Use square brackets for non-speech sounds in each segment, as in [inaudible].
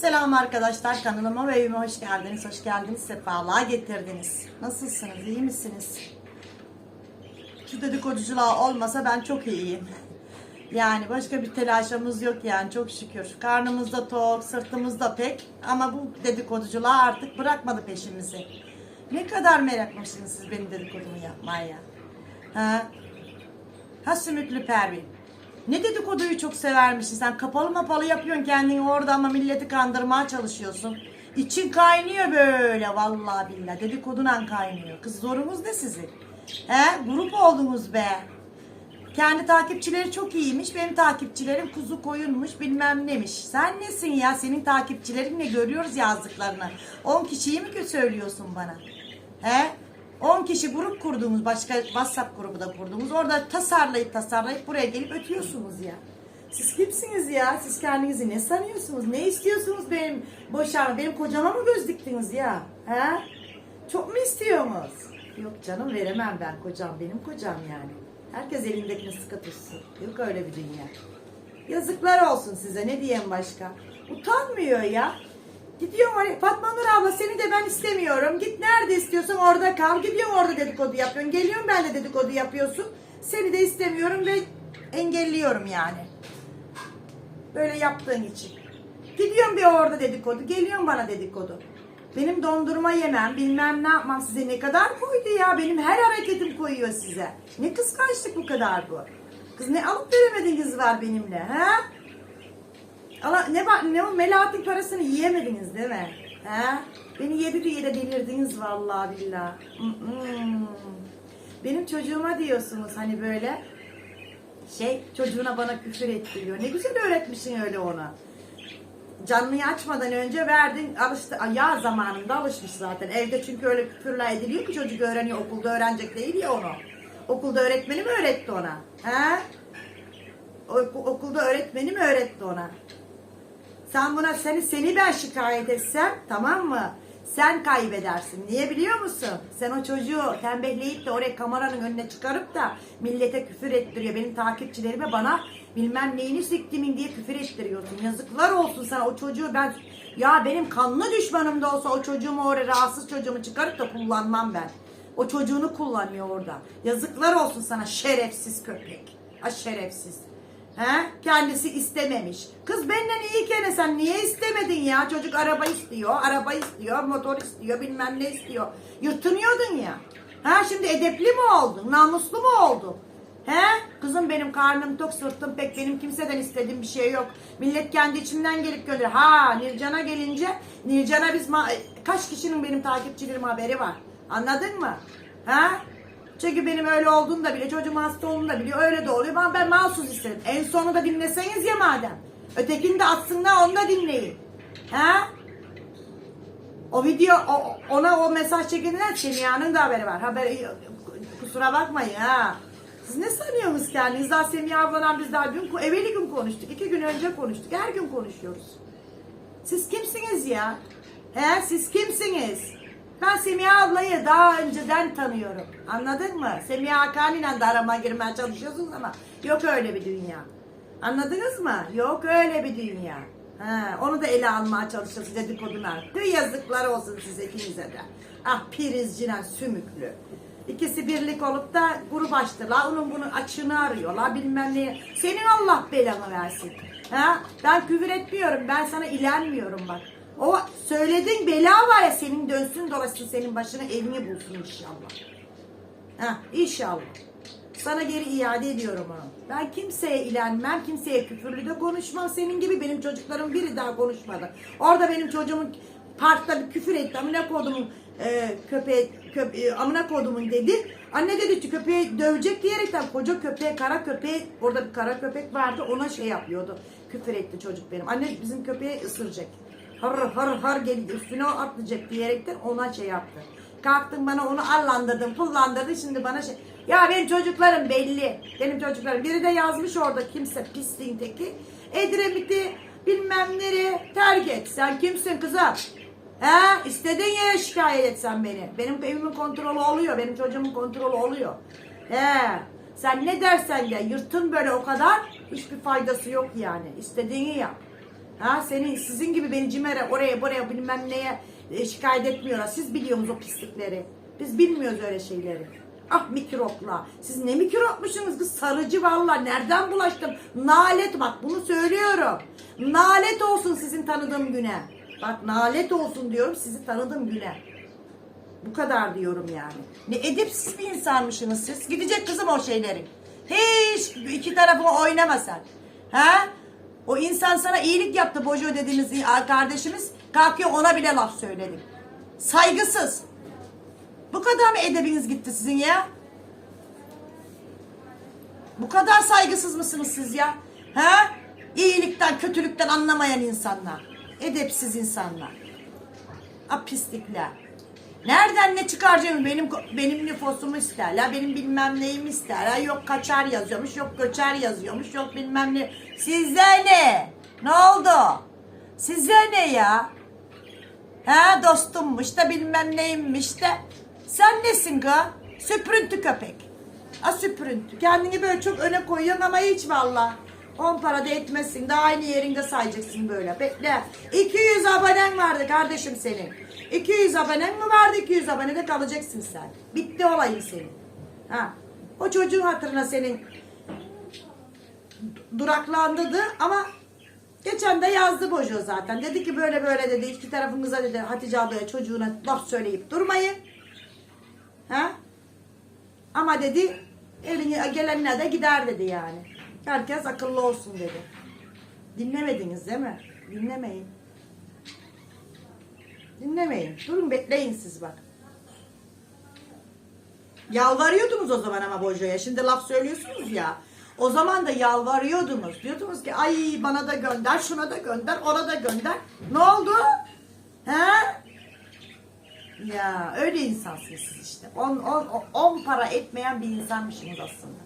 Selam arkadaşlar kanalıma ve evime hoş geldiniz. Hoş geldiniz. Sefalığa getirdiniz. Nasılsınız? iyi misiniz? Şu dedikoduculuğa olmasa ben çok iyiyim. Yani başka bir telaşımız yok yani çok şükür. Karnımızda tok, sırtımızda pek ama bu dedikoduculuğa artık bırakmadı peşimizi. Ne kadar merakmışsınız siz benim dedikodumu yapmaya. Ha? Ha Sümüklü Pervin. Ne dedikoduyu çok severmişsin sen. Kapalı mapalı yapıyorsun kendini orada ama milleti kandırmaya çalışıyorsun. İçin kaynıyor böyle vallahi billahi. Dedikodunan kaynıyor. Kız zorunuz ne sizin? He? Grup oldunuz be. Kendi takipçileri çok iyiymiş. Benim takipçilerim kuzu koyunmuş bilmem nemiş. Sen nesin ya? Senin takipçilerin ne? Görüyoruz yazdıklarını. 10 kişiyi mi söylüyorsun bana? He? 10 kişi grup kurduğumuz başka WhatsApp grubu da kurduğumuz orada tasarlayıp tasarlayıp buraya gelip ötüyorsunuz ya. Siz kimsiniz ya? Siz kendinizi ne sanıyorsunuz? Ne istiyorsunuz benim boşanma? Benim kocama mı göz diktiniz ya? He? Çok mu istiyorsunuz? Yok canım veremem ben kocam. Benim kocam yani. Herkes elindekini sıkı tutsun. Yok öyle bir dünya. Yazıklar olsun size ne diyeyim başka. Utanmıyor ya. Gidiyorum oraya. Fatma Nur abla seni de ben istemiyorum. Git nerede istiyorsan orada kal. Gidiyorum orada dedikodu yapıyorsun. Geliyorum ben de dedikodu yapıyorsun. Seni de istemiyorum ve engelliyorum yani. Böyle yaptığın için. Gidiyorum bir orada dedikodu. Geliyorum bana dedikodu. Benim dondurma yemem, bilmem ne yapmam size ne kadar koydu ya. Benim her hareketim koyuyor size. Ne kıskançlık bu kadar bu. Kız ne alıp veremediniz var benimle ha? Allah ne var ne o Melahat'in parasını yiyemediniz değil mi? He? Beni yedi diye de delirdiniz vallahi billahi. Benim çocuğuma diyorsunuz hani böyle şey çocuğuna bana küfür ettiriyor. Ne güzel öğretmişsin öyle ona. Canlıyı açmadan önce verdin alıştı. Ya zamanında alışmış zaten. Evde çünkü öyle küfürler ediliyor ki çocuk öğreniyor. Okulda öğrenecek değil ya onu. Okulda öğretmeni mi öğretti ona? He? Ok- Okulda öğretmeni mi öğretti ona? Sen buna seni seni ben şikayet etsem tamam mı? Sen kaybedersin. Niye biliyor musun? Sen o çocuğu tembihleyip de oraya kameranın önüne çıkarıp da millete küfür ettiriyor. Benim takipçilerime bana bilmem neyini siktimin diye küfür ettiriyorsun. Yazıklar olsun sana o çocuğu ben ya benim kanlı düşmanım da olsa o çocuğumu oraya rahatsız çocuğumu çıkarıp da kullanmam ben. O çocuğunu kullanıyor orada. Yazıklar olsun sana şerefsiz köpek. Ha şerefsiz. He? Kendisi istememiş. Kız benden iyiyken sen niye istemedin ya? Çocuk araba istiyor, araba istiyor, motor istiyor, bilmem ne istiyor. Yırtınıyordun ya. Ha şimdi edepli mi oldun? Namuslu mu oldun? He? Kızım benim karnım tok, sırtım pek benim kimseden istediğim bir şey yok. Millet kendi içinden gelip gönderiyor. Ha Nircan'a gelince Nircan'a biz kaç kişinin benim takipçilerim haberi var. Anladın mı? Ha? Çünkü benim öyle olduğunu da biliyor. Çocuğum hasta olduğunu da biliyor. Öyle de oluyor. Ben, ben mahsus istedim. En sonu da dinleseniz ya madem. Ötekini de atsınlar onu da dinleyin. Ha? O video o, ona o mesaj çekilen Semiha'nın da haberi var. Haberi kusura bakmayın ha. Siz ne sanıyorsunuz kendiniz? Daha Semiha abladan biz daha dün, evveli gün konuştuk. iki gün önce konuştuk. Her gün konuşuyoruz. Siz kimsiniz ya? He siz kimsiniz? Ben Semiha ablayı daha önceden tanıyorum. Anladın mı? Semiha Hakan ile de arama girmeye çalışıyorsunuz ama yok öyle bir dünya. Anladınız mı? Yok öyle bir dünya. Ha, onu da ele almaya çalışıyorsunuz dedikoduna. Tüh yazıklar olsun size ikinize de. Ah prizcinen sümüklü. İkisi birlik olup da grup açtılar. Onun bunun açığını arıyorlar bilmem ne. Senin Allah belanı versin. Ha? Ben küfür etmiyorum. Ben sana ilenmiyorum bak. O söylediğin bela var ya senin dönsün dolaşsın senin başına evini bulsun inşallah. Ha, inşallah. Sana geri iade ediyorum onu. Ben kimseye ilenmem, kimseye küfürlü de konuşmam. Senin gibi benim çocuklarım biri daha konuşmadı. Orada benim çocuğumun parkta bir küfür etti. Amına kodumun e, köpeğe, köpe, amına kodumun dedi. Anne dedi ki köpeği dövecek diyerekten koca köpeğe, kara köpeğe, orada bir kara köpek vardı ona şey yapıyordu. Küfür etti çocuk benim. Anne bizim köpeği ısıracak. Har har har geldi üstüne atlayacak diyerekten ona şey yaptı. Kalktın bana onu allandırdın, pullandırdın şimdi bana şey. Ya benim çocuklarım belli. Benim çocuklarım. Biri de yazmış orada kimse pisliğin teki. Edremit'i bilmem nereye terk et. Sen kimsin kızım? He? İstediğin yere şikayet etsen beni. Benim evimin kontrolü oluyor. Benim çocuğumun kontrolü oluyor. He. Sen ne dersen de yırtın böyle o kadar hiçbir faydası yok yani. İstediğini yap. Ha senin sizin gibi beni cimere oraya buraya bilmem neye e, şikayet etmiyorlar. Siz biliyorsunuz o pislikleri. Biz bilmiyoruz öyle şeyleri. Ah mikropla. Siz ne mikropmuşsunuz kız sarıcı valla. Nereden bulaştım? Nalet bak bunu söylüyorum. Nalet olsun sizin tanıdığım güne. Bak nalet olsun diyorum sizi tanıdığım güne. Bu kadar diyorum yani. Ne edepsiz bir insanmışsınız siz. Gidecek kızım o şeylerin. Hiç iki tarafı oynama sen. Ha? O insan sana iyilik yaptı Bojo dediğimiz kardeşimiz. Kalkıyor ona bile laf söyledim. Saygısız. Bu kadar mı edebiniz gitti sizin ya? Bu kadar saygısız mısınız siz ya? Ha? İyilikten, kötülükten anlamayan insanlar. Edepsiz insanlar. A pislikler. Nereden ne çıkaracağım? Benim benim nüfusumu isterler. Benim bilmem neyimi isterler. Yok kaçar yazıyormuş, yok göçer yazıyormuş, yok bilmem ne. Size ne? Ne oldu? Size ne ya? Ha dostummuş da bilmem neymiş de. Sen nesin ga? Süprüntü köpek. A süprüntü. Kendini böyle çok öne koyuyorsun ama hiç valla. On para da etmezsin. Daha aynı yerinde sayacaksın böyle. Bekle. 200 abonen vardı kardeşim senin. 200 abonen mi vardı? 200 abonede kalacaksın sen. Bitti olayın senin. Ha. O çocuğun hatırına senin duraklandırdı ama geçen de yazdı Bojo zaten. Dedi ki böyle böyle dedi iki tarafınıza dedi Hatice ablaya çocuğuna laf söyleyip durmayın. Ha? Ama dedi eline gelenine de gider dedi yani. Herkes akıllı olsun dedi. Dinlemediniz değil mi? Dinlemeyin. Dinlemeyin. Durun bekleyin siz bak. Yalvarıyordunuz o zaman ama Bojo'ya. Şimdi laf söylüyorsunuz ya. O zaman da yalvarıyordunuz. Diyordunuz ki ay bana da gönder, şuna da gönder, ona da gönder. Ne oldu? He? Ya öyle insansınız siz işte. On, on, on para etmeyen bir insanmışsınız aslında.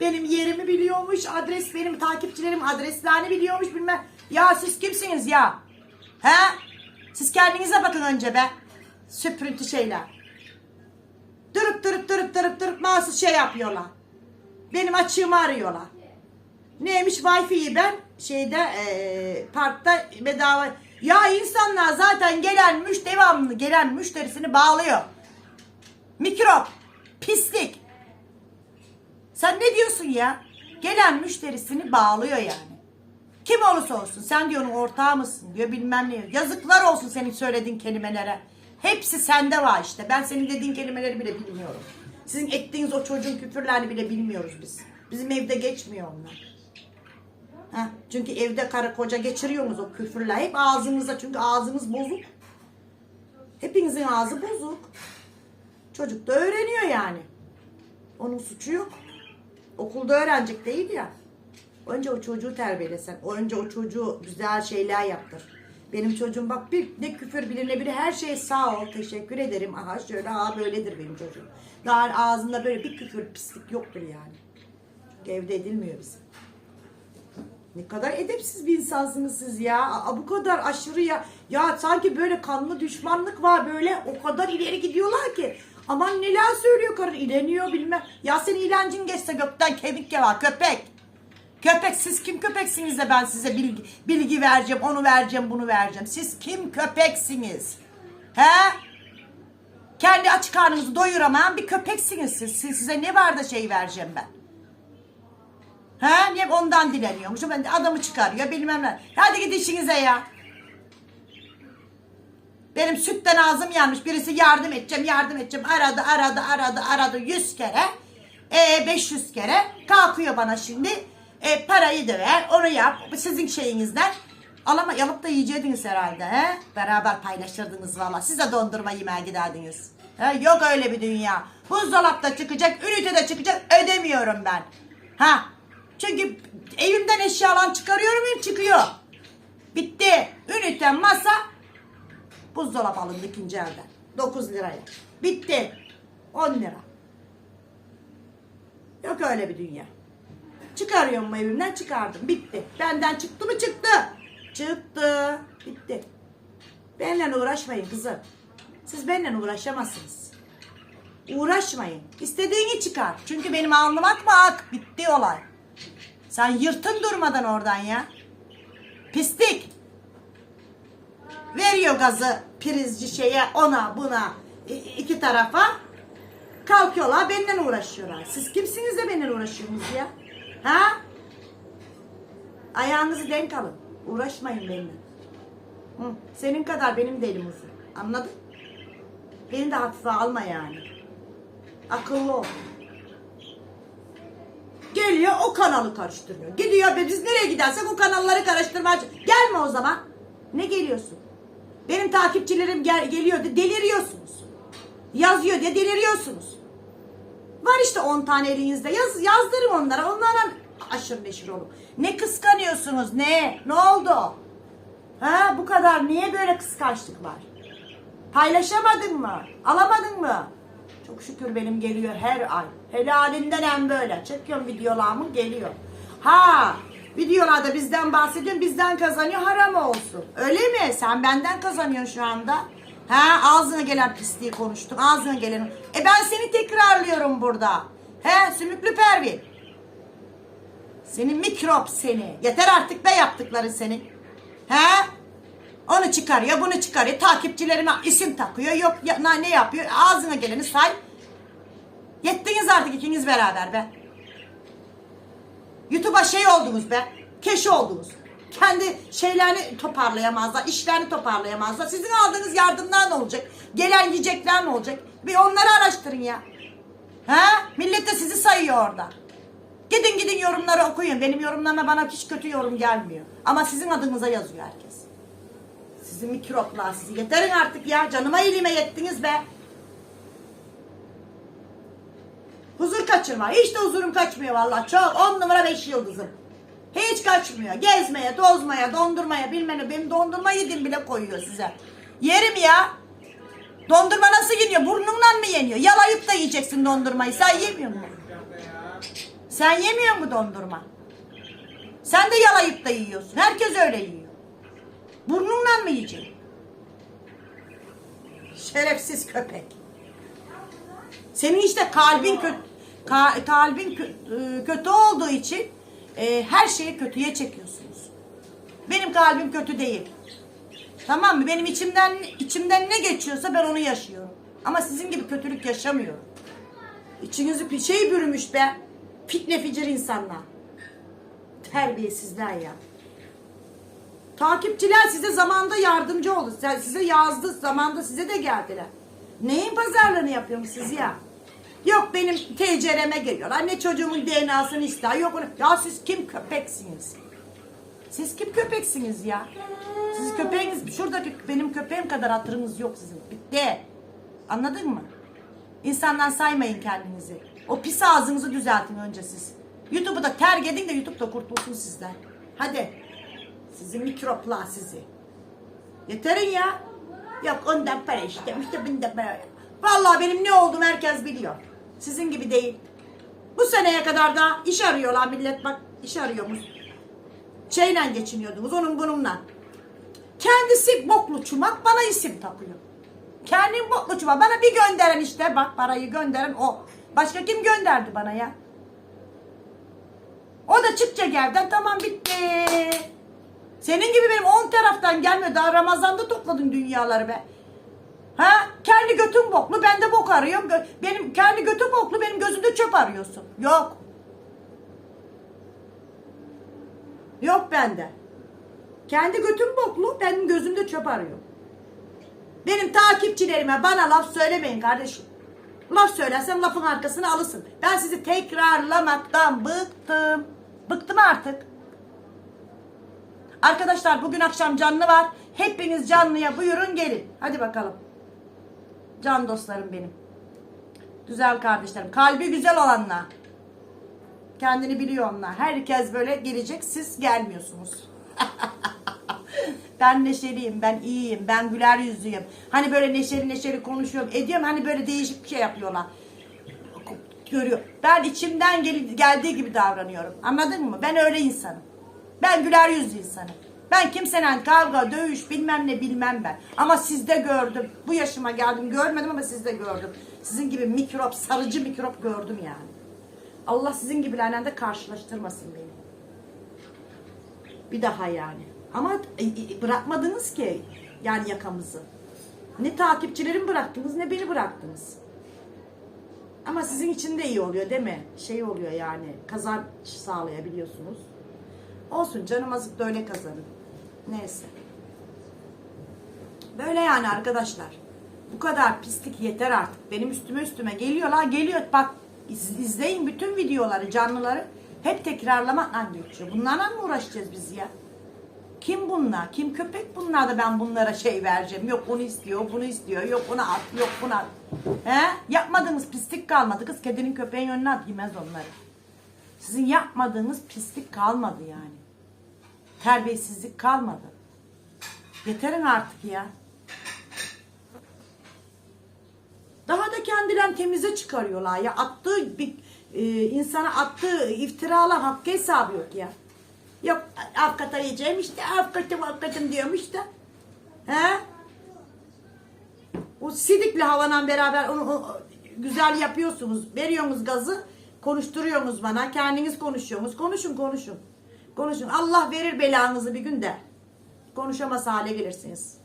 Benim yerimi biliyormuş, adres benim takipçilerim adreslerini biliyormuş bilmem. Ya siz kimsiniz ya? He? Siz kendinize bakın önce be. Süprüntü şeyler. Durup durup durup durup durup mahsus şey yapıyorlar. Benim açığımı arıyorlar. Neymiş Wi-Fi'yi ben şeyde eee, parkta bedava. Ya insanlar zaten gelen müş devamlı gelen müşterisini bağlıyor. Mikrop, pislik. Sen ne diyorsun ya? Gelen müşterisini bağlıyor yani. Kim olursa olsun sen diyor onun ortağı mısın diyor bilmem ne. Yazıklar olsun senin söylediğin kelimelere. Hepsi sende var işte. Ben senin dediğin kelimeleri bile bilmiyorum. Sizin ettiğiniz o çocuğun küfürlerini bile bilmiyoruz biz. Bizim evde geçmiyor onlar. Heh, çünkü evde karı koca geçiriyorsunuz o küfürler. Hep ağzınıza çünkü ağzınız bozuk. Hepinizin ağzı bozuk. Çocuk da öğreniyor yani. Onun suçu yok. Okulda öğrenecek değil ya. Önce o çocuğu terbiyelesen. Önce o çocuğu güzel şeyler yaptır. Benim çocuğum bak bir ne küfür bilir ne biri her şey sağ ol teşekkür ederim. Aha şöyle aha böyledir benim çocuğum. Daha ağzında böyle bir küfür pislik yoktur yani. Çünkü evde edilmiyor bizim. Ne kadar edepsiz bir insansınız siz ya. Aa, bu kadar aşırı ya. Ya sanki böyle kanlı düşmanlık var böyle. O kadar ileri gidiyorlar ki. Aman neler söylüyor karı. ileniyor bilmem. Ya senin ilancın geçse gökten kemik var köpek. Köpek siz kim köpeksiniz de ben size bilgi, bilgi vereceğim, onu vereceğim, bunu vereceğim. Siz kim köpeksiniz? He? Kendi aç karnınızı doyuramayan bir köpeksiniz siz. siz. Size ne var da şey vereceğim ben? He? Niye ondan dileniyormuş? Ben adamı çıkarıyor bilmem ne. Hadi gidin işinize ya. Benim sütten ağzım yanmış. Birisi yardım edeceğim, yardım edeceğim. Aradı, aradı, aradı, aradı yüz kere. E 500 kere. Kalkıyor bana şimdi. E, parayı da ver, onu yap. Sizin şeyinizden. Alama, alıp da yiyeceydiniz herhalde. He? Beraber paylaşırdınız valla. Siz de dondurma yemeye giderdiniz. He? Yok öyle bir dünya. Buzdolapta çıkacak, ünitede çıkacak. Ödemiyorum ben. Ha? Çünkü evimden eşyalan çıkarıyorum hem çıkıyor. Bitti. Ünite, masa, buzdolap alındı ikinci elden. 9 liraya. Bitti. 10 lira. Yok öyle bir dünya. Çıkarıyorum evimden çıkardım. Bitti. Benden çıktı mı çıktı. Çıktı. Bitti. Benimle uğraşmayın kızım. Siz benimle uğraşamazsınız. Uğraşmayın. İstediğini çıkar. Çünkü benim alnım akma ak. Bitti olay. Sen yırtın durmadan oradan ya. Pislik. Veriyor gazı prizci şeye ona buna iki tarafa. Kalkıyorlar benimle uğraşıyorlar. Siz kimsiniz de benimle uğraşıyorsunuz ya? Ha? Ayağınızı denk alın. Uğraşmayın benimle. Hı, senin kadar benim de elim uzun. Anladın? Beni de hafife alma yani. Akıllı ol. Geliyor o kanalı karıştırıyor. Gidiyor ve biz nereye gidersek o kanalları karıştırmaya Gelme o zaman. Ne geliyorsun? Benim takipçilerim gel, geliyor de deliriyorsunuz. Yazıyor diye deliriyorsunuz. Var işte 10 tane elinizde. Yaz, yazdırın onlara. Onlarla aşırı neşir olun. Ne kıskanıyorsunuz? Ne? Ne oldu? Ha bu kadar. Niye böyle kıskançlık var? Paylaşamadın mı? Alamadın mı? Çok şükür benim geliyor her ay. Helalinden hem böyle. Çekiyorum videolarımı geliyor. Ha videolarda bizden bahsediyorsun bizden kazanıyor haram olsun. Öyle mi? Sen benden kazanıyorsun şu anda. Ha ağzına gelen pisliği konuştun. Ağzına gelen. E ben seni tekrarlıyorum burada. He sümüklü pervin. Senin mikrop seni. Yeter artık be yaptıkları senin. He? Onu çıkarıyor, bunu çıkarıyor. Takipçilerine isim takıyor. Yok ya, ne yapıyor? Ağzına geleni say. Yettiniz artık ikiniz beraber be. YouTube'a şey oldunuz be. Keşi oldunuz. Kendi şeylerini toparlayamazlar, işlerini toparlayamazlar. Sizin aldığınız yardımlar ne olacak? Gelen yiyecekler ne olacak? Bir onları araştırın ya. Ha? Millet de sizi sayıyor orada. Gidin gidin yorumları okuyun. Benim yorumlarıma bana hiç kötü yorum gelmiyor. Ama sizin adınıza yazıyor herkes. Sizin mikroplar sizi. Yeterin artık ya. Canıma iyiliğime yettiniz be. Huzur kaçırma. Hiç de huzurum kaçmıyor vallahi. Çok. On numara beş yıldızım. Kaçmıyor. Gezmeye, tozmaya, dondurmaya bilmem ne. Benim dondurma yedim bile koyuyor size. Yerim ya. Dondurma nasıl yeniyor? Burnundan mı yeniyor? Yalayıp da yiyeceksin dondurmayı. Sen yemiyor musun? Sen yemiyor mu dondurma? Sen de yalayıp da yiyorsun. Herkes öyle yiyor. Burnundan mı yiyeceksin? Şerefsiz köpek. Senin işte kalbin kötü kalbin e, kötü olduğu için e, her şeyi kötüye çekiyorsunuz. Benim kalbim kötü değil. Tamam mı? Benim içimden içimden ne geçiyorsa ben onu yaşıyorum. Ama sizin gibi kötülük yaşamıyorum. İçinizi bir şey bürümüş be. Fitne ficir insanlar. Terbiyesizler ya. Takipçiler size zamanda yardımcı oldu. Size yazdı zamanda size de geldiler. Neyin pazarlığını yapıyorsunuz siz ya? Yok benim TCR'me geliyor. Anne çocuğumun DNA'sını ister. Yok onu. Ya siz kim köpeksiniz? Siz kim köpeksiniz ya? Siz köpeğiniz, şuradaki benim köpeğim kadar hatırınız yok sizin. Bitti. Anladın mı? İnsandan saymayın kendinizi. O pis ağzınızı düzeltin önce siz. YouTube'u da terk edin de YouTube da kurtulsun sizden. Hadi. Sizi mikroplar sizi. Yeterin ya. Yok ondan para istemiş de bundan para. Vallahi benim ne olduğumu herkes biliyor. Sizin gibi değil. Bu seneye kadar da iş arıyorlar millet bak iş arıyormuş. Şeyle geçiniyordunuz onun bununla. Kendisi boklu çumak bana isim takıyor. Kendim boklu çumak bana bir gönderen işte bak parayı gönderen o. Başka kim gönderdi bana ya? O da çıkça gelden tamam bitti. Senin gibi benim 10 taraftan gelmiyor. Daha Ramazan'da topladın dünyaları be. Ha? Kendi götün boklu, ben de bok arıyorum. Benim kendi götüm boklu, benim gözümde çöp arıyorsun. Yok. Yok bende. Kendi götüm boklu, benim gözümde çöp arıyor. Benim takipçilerime bana laf söylemeyin kardeşim. Laf söylersen lafın arkasını alırsın. Ben sizi tekrarlamaktan bıktım. Bıktım artık. Arkadaşlar bugün akşam canlı var. Hepiniz canlıya buyurun gelin. Hadi bakalım. Can dostlarım benim. Güzel kardeşlerim. Kalbi güzel olanlar. Kendini biliyor onlar. Herkes böyle gelecek. Siz gelmiyorsunuz. [laughs] ben neşeliyim, ben iyiyim, ben güler yüzlüyüm. Hani böyle neşeli neşeli konuşuyorum, ediyorum. Hani böyle değişik bir şey yapıyorlar. Görüyor. Ben içimden gel- geldiği gibi davranıyorum. Anladın mı? Ben öyle insanım. Ben güler yüzlü insanım. Ben kimsenin kavga, dövüş bilmem ne bilmem ben. Ama sizde gördüm. Bu yaşıma geldim görmedim ama sizde gördüm. Sizin gibi mikrop, sarıcı mikrop gördüm yani. Allah sizin gibilerle de karşılaştırmasın beni. Bir daha yani. Ama e, e, bırakmadınız ki. Yani yakamızı. Ne takipçilerim bıraktınız ne beni bıraktınız. Ama sizin için de iyi oluyor değil mi? Şey oluyor yani kazanç sağlayabiliyorsunuz. Olsun canım azıcık da öyle kazanın. Neyse. Böyle yani arkadaşlar. Bu kadar pislik yeter artık. Benim üstüme üstüme geliyorlar. Geliyor bak iz- izleyin bütün videoları canlıları. Hep tekrarlamakla geçiyor. Bunlarla mı uğraşacağız biz ya? Kim bunlar? Kim köpek bunlar da ben bunlara şey vereceğim. Yok onu istiyor, bunu istiyor. Yok onu at, yok bunu at. He? Yapmadığınız pislik kalmadı. Kız kedinin köpeğin önüne at yemez onları. Sizin yapmadığınız pislik kalmadı yani. Terbiyesizlik kalmadı. Yeterin artık ya. Daha da kendilerini temize çıkarıyorlar ya. Attığı bir e, insana attığı iftiralar hakkı hesabı yok ya. Yok avukata yiyeceğim işte avukatım avukatım diyormuş da. He? O sidikli havanan beraber onu, o- güzel yapıyorsunuz. Veriyorsunuz gazı. Konuşturuyorsunuz bana. Kendiniz konuşuyorsunuz. Konuşun konuşun. Konuşun. Allah verir belanızı bir gün de. Konuşamaz hale gelirsiniz.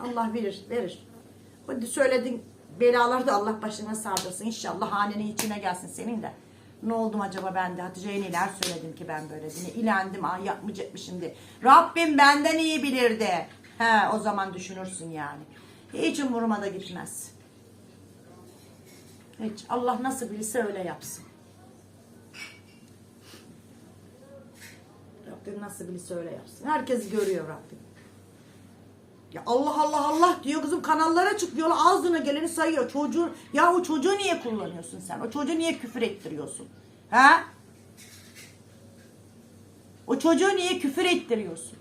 Allah verir, verir. Hadi söyledin belalar da Allah başına sardırsın. İnşallah hanenin içine gelsin senin de. Ne oldum acaba ben de Hatice'ye neler söyledim ki ben böyle diye. İlendim ah yapmayacakmışım diye. Rabbim benden iyi bilirdi. He o zaman düşünürsün yani. Hiç umuruma da gitmez. Hiç. Allah nasıl bilirse öyle yapsın. Rabbim nasıl bilirse öyle yapsın. Herkes görüyor Rabbim. Ya Allah Allah Allah diyor kızım kanallara çıkıyor ağzına geleni sayıyor. Çocuğun ya o çocuğu niye kullanıyorsun sen? O çocuğu niye küfür ettiriyorsun? Ha? O çocuğu niye küfür ettiriyorsun?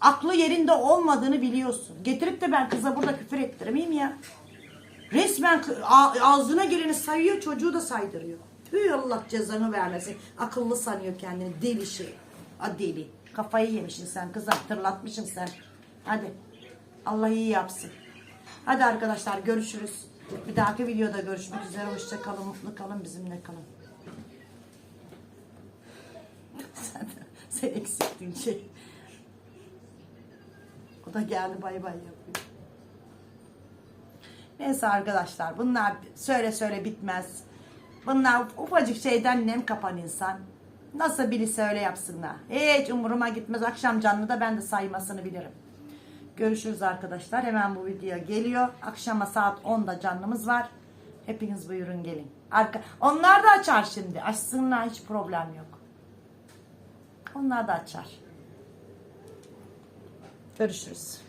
Aklı yerinde olmadığını biliyorsun. Getirip de ben kıza burada küfür ettirmeyeyim ya. Resmen ağzına geleni sayıyor çocuğu da saydırıyor. Tüy Allah cezanı vermesin. Akıllı sanıyor kendini deli şey. A deli. Kafayı yemişsin sen kıza hatırlatmışsın sen. Hadi. Allah iyi yapsın. Hadi arkadaşlar görüşürüz. Bir dahaki videoda görüşmek üzere. Hoşça kalın, mutlu kalın, bizimle kalın. [laughs] sen, sen eksiktin şey. O da geldi bay bay yapıyor. Neyse arkadaşlar bunlar söyle söyle bitmez. Bunlar ufacık şeyden nem kapan insan. Nasıl birisi öyle yapsınlar. Hiç umuruma gitmez. Akşam canlıda ben de saymasını bilirim. Görüşürüz arkadaşlar. Hemen bu video geliyor. Akşama saat 10'da canlımız var. Hepiniz buyurun gelin. Arka Onlar da açar şimdi. Açsınlar hiç problem yok. Onlar da açar. Görüşürüz.